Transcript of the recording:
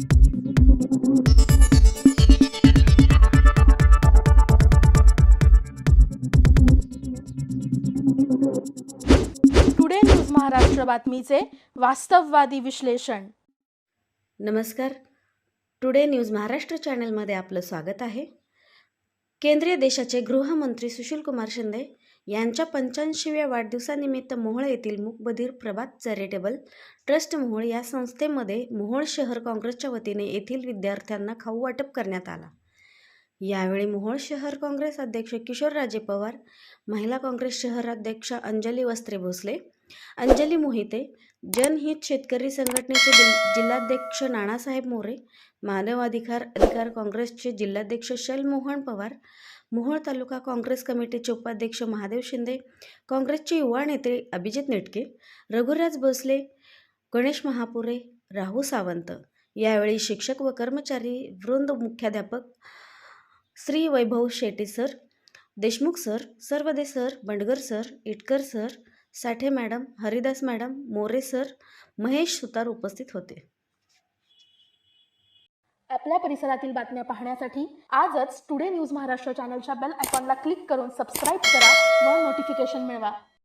Today news Maharashtra बातमीचे वास्तववादी विश्लेषण नमस्कार. टुडे न्यूज महाराष्ट्र चॅनलमध्ये आपलं स्वागत आहे. केंद्रीय देशाचे गृहमंत्री सुशीलकुमार शिंदे यांच्या पंच्याऐंशीव्या वाढदिवसानिमित्त मोहोळ येथील मूकबधीर प्रभात चॅरिटेबल ट्रस्ट मोहोळ या संस्थेमध्ये मोहोळ शहर काँग्रेसच्या वतीने येथील विद्यार्थ्यांना खाऊ वाटप करण्यात आला. यावेळी मोहोळ शहर काँग्रेस अध्यक्ष किशोरराजे पवार महिला काँग्रेस शहराध्यक्ष अंजली वस्त्रे भोसले अंजली मोहिते जनहित शेतकरी संघटनेचे जिल्हाध्यक्ष नानासाहेब मोरे मानव अधिकार अधिकार काँग्रेसचे जिल्हाध्यक्ष शलमोहन पवार मोहोळ तालुका काँग्रेस कमिटीचे उपाध्यक्ष महादेव शिंदे काँग्रेसचे युवा नेते अभिजित नेटके रघुराज भोसले गणेश महापुरे राहू सावंत. यावेळी शिक्षक व कर्मचारी वृंद मुख्याध्यापक Shri Vaibhav Shete sir Deshmukh sir Sarvade sir Bandgar sir Itkar sir Sathe madam Haridas madam More sir Mahesh Sutar उपस्थित होते. आपल्या परिसरातील बातम्या पाहण्यासाठी आजच टुडे न्यूज महाराष्ट्र चॅनलच्या बेल आयकॉनला क्लिक करून सबस्क्राईब करा व नोटिफिकेशन मिळवा.